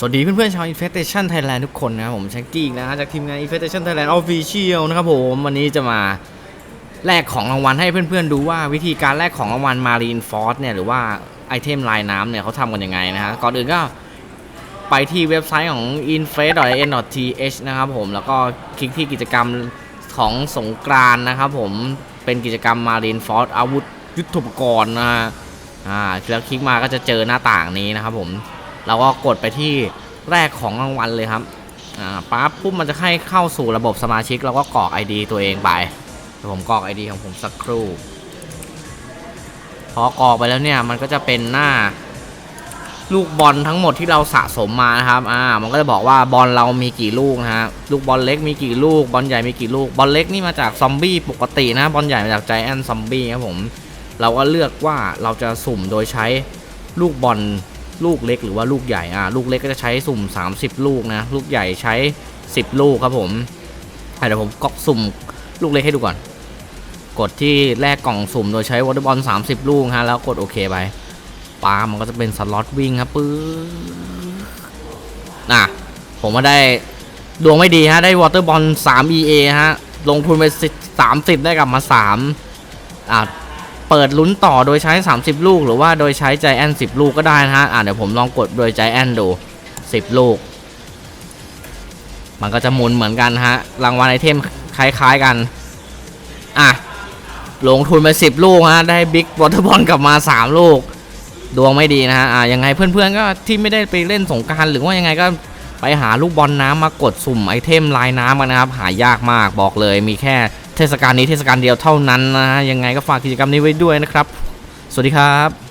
สวัสดีเพื่อนๆชาว Infestation Thailand ทุกคนนะครับผมแชงกี้นะฮะจากทีมงาน Infestation Thailand Official นะครับผมวันนี้จะมาแลกของรางวัลให้เพื่อนๆดูว่าวิธีการแลกของรางวัล Marine Force เนี่ยหรือว่าไอเทมลายน้ำเนี่ยเขาทำกันยังไงนะฮะก่อนอื่นก็ไปที่เว็บไซต์ของ infest.n.th นะครับผมแล้วก็คลิกที่กิจกรรมของสงกรานนะครับผมเป็นกิจกรรม Marine Force อาวุธยุทโธปกรณ์นะฮะอ่าแล้วคลิกมาก็จะเจอหน้าต่างนี้นะครับผม เราก็กดไปที่แรกของรางวัลเลยครับอ่าปั๊บปุ๊บมันจะให้เข้าสู่ระบบสมาชิกเราก็กรอก ID ตัวเองไปเดี๋ยวผมกรอก ID ของผมสักครู่พอกรอกไปแล้วเนี่ยมันก็จะเป็นหน้าลูกบอลทั้งหมดที่เราสะสมมานะครับ อ่า มันก็จะบอกว่าบอลเรามีกี่ลูกนะฮะ ลูกบอลเล็กมีกี่ลูก บอลใหญ่มีกี่ลูก บอลเล็กนี่มาจากซอมบี้ปกตินะ บอลใหญ่มาจากใจแอนซอมบี้ครับผม เราก็เลือกว่าเราจะสุ่มโดยใช้ลูกบอล ลูกเล็กหรือว่าลูกใหญ่อ่าลูกเล็กก็จะใช้สุ่ม 30 ลูกนะ ลูกใหญ่ใช้ 10 ลูกครับผมเดี๋ยวผมก็สุ่มลูกเล็กให้ดูก่อน กดที่แรกกล่องสุ่มโดยใช้วอเตอร์บอล30 ลูกฮะแล้วกดโอเคไปปามันก็จะเป็นสล็อตวิ่งครับปื๊ดน่ะ ผมมาได้ดวงไม่ดีฮะ ได้วอเตอร์บอล3 EA ฮะ ลงทุนไป 30 ได้กลับมา 3 อ่า เปิดลุ้นต่อโดยใช้ 30 ลูก หรือว่าโดยใช้ใจแอน10 ลูกก็ได้นะฮะอ่าเดี๋ยวผมลองกดโดยใจแอนดู 10 ลูก มันก็จะหมุนเหมือนกันฮะรางวัลไอเทมคล้ายๆกัน อะ ลงทุนไป 10 ลูกฮะ ได้บิ๊กวอเตอร์บอลกลับมา 3 ลูก ดวงไม่ดีนะฮะ อ่ายังไงเพื่อนๆก็ที่ไม่ได้ไปเล่นสงกรารหรือว่ายังไงก็ ไปหาลูกบอลน้ำมากดสุ่มไอเทมลายน้ำกันนะครับ หายากมากบอกเลยมีแค่เทศกาลนี้เทศกาลเดียวเท่านั้นนะฮะยังไงก็ฝากกิจกรรมนี้ไว้ด้วยนะครับ สวัสดีครับ